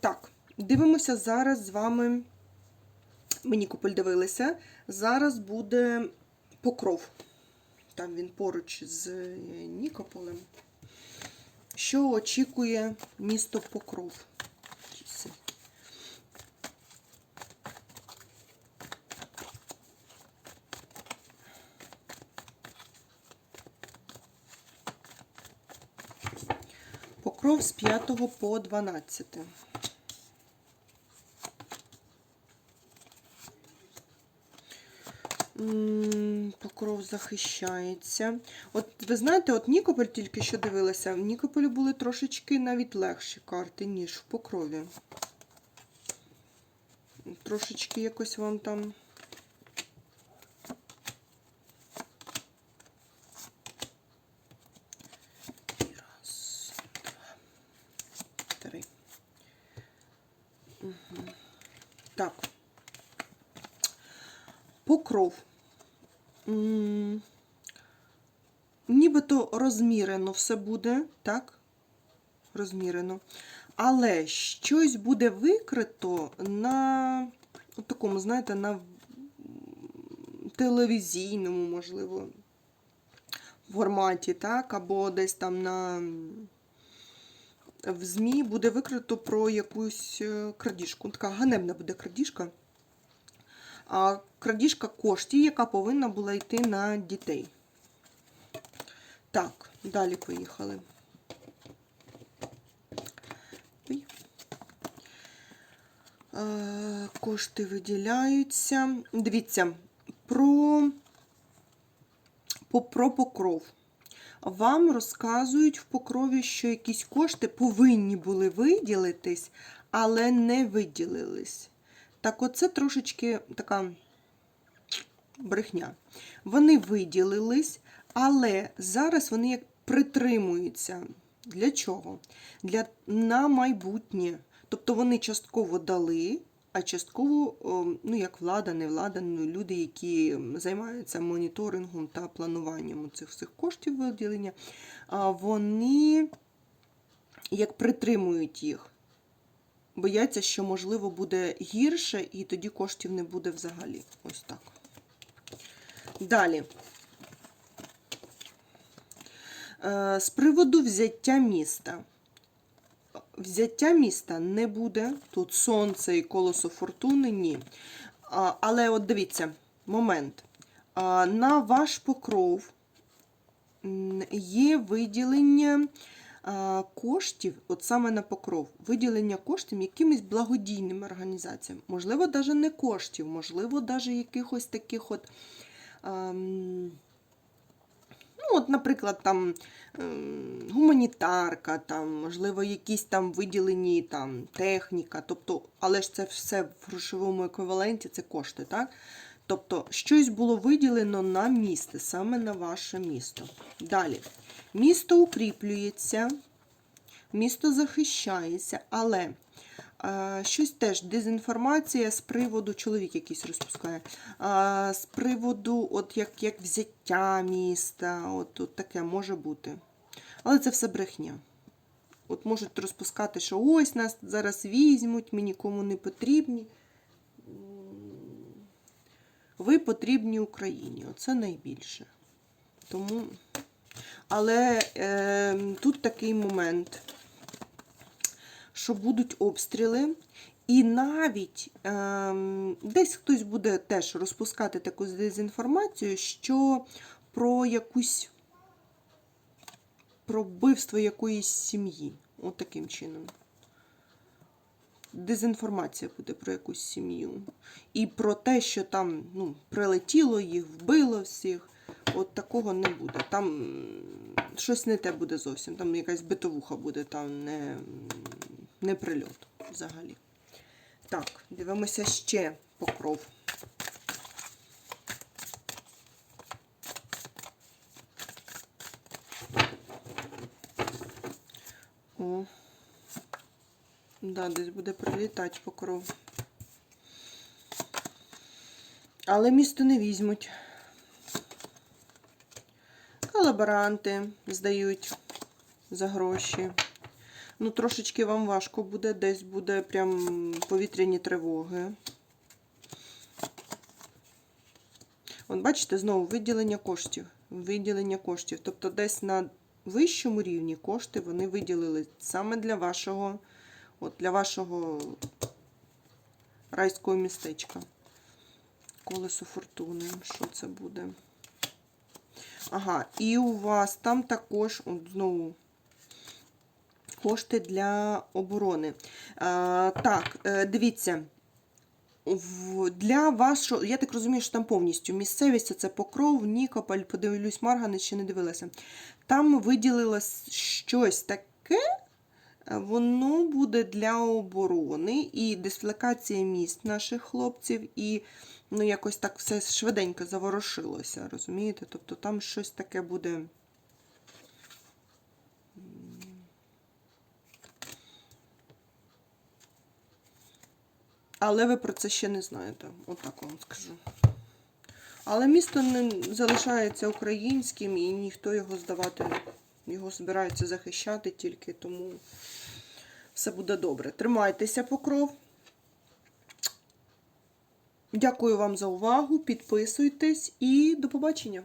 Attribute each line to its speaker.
Speaker 1: Так, дивимося зараз з вами. Ми Нікополь дивилися. Зараз буде покров. Там він поруч з е, Нікополем. Що очікує місто Покров? Це- Покров з 5 по 12. Покров захищається. От ви знаєте, от Нікополь тільки що дивилася, в Нікополі були трошечки навіть легші карти, ніж в Покрові. Трошечки якось вам там. 4. Угу. Так, покров. Нібито розмірено все буде, так? Розмірено. Але щось буде викрито на от такому, знаєте, на телевізійному, можливо, форматі, так, або десь там на в ЗМІ буде викрито про якусь е, крадіжку. Така ганебна буде крадіжка. А крадіжка коштів, яка повинна була йти на дітей. Так, далі поїхали. Е, Кошти виділяються. Дивіться, про, про покров. Вам розказують в покрові, що якісь кошти повинні були виділитись, але не виділились. Так, оце трошечки така брехня. Вони виділились, але зараз вони як притримуються. Для чого? Для на майбутнє. Тобто вони частково дали, а частково, ну як влада, не влада, ну, люди, які займаються моніторингом та плануванням цих всіх коштів виділення, вони як притримують їх. Бояться, що можливо буде гірше, і тоді коштів не буде взагалі. Ось так. Далі. Е, З приводу взяття міста. Взяття міста не буде. Тут сонце і колесо фортуни ні. А, Але от дивіться, момент. А, На ваш покров є виділення а, коштів, от саме на покров, виділення коштів якимись благодійними організаціями. Можливо, навіть не коштів, можливо, навіть якихось таких от. ем, Ну, от, наприклад, там ем, гуманітарка, там, можливо, якісь там виділені там, техніка, тобто, але ж це все в грошовому еквіваленті, це кошти, так? Тобто, щось було виділено на місце, саме на ваше місто. Далі. Місто укріплюється, місто захищається, але щось теж дезінформація з приводу, чоловік якийсь розпускає, з приводу, от як, як взяття міста, от, от таке може бути. Але це все брехня. От можуть розпускати, що ось нас зараз візьмуть, ми нікому не потрібні. Ви потрібні Україні. Оце найбільше. Тому. Але е, тут такий момент, що будуть обстріли, і навіть е, десь хтось буде теж розпускати таку дезінформацію, що про якусь про вбивство якоїсь сім'ї. От чином. Дезінформація буде про якусь сім'ю. І про те, що там ну, прилетіло їх, вбило всіх. От такого не буде. Там щось не те буде зовсім. Там якась битовуха буде, там не, не прильот взагалі. Так, дивимося ще покров. О. Да, десь буде прилітати покров. Але місто не візьмуть. Колаборанти здають за гроші. Ну, трошечки вам важко буде, десь буде прям повітряні тривоги. От бачите, знову виділення коштів. Виділення коштів. Тобто десь на вищому рівні кошти вони виділили саме для вашого, от для вашого райського містечка. Колесо фортуни. Що це буде? Ага, і у вас там також, от знову, кошти для оборони. Так, е, дивіться. Для вашого, я так розумію, що там повністю місцевість це Покров, Нікополь, подивлюсь, Марганець ще не дивилася. Там виділилось щось таке, воно буде для оборони і дислокація міст наших хлопців, і ну, якось так все швиденько заворушилося, розумієте? Тобто там щось таке буде. Але ви про це ще не знаєте. Отак вам скажу. Але місто не залишається українським і ніхто його здавати, його збирається захищати тільки, тому все буде добре. Тримайтеся, покров. Дякую вам за увагу. Підписуйтесь і до побачення.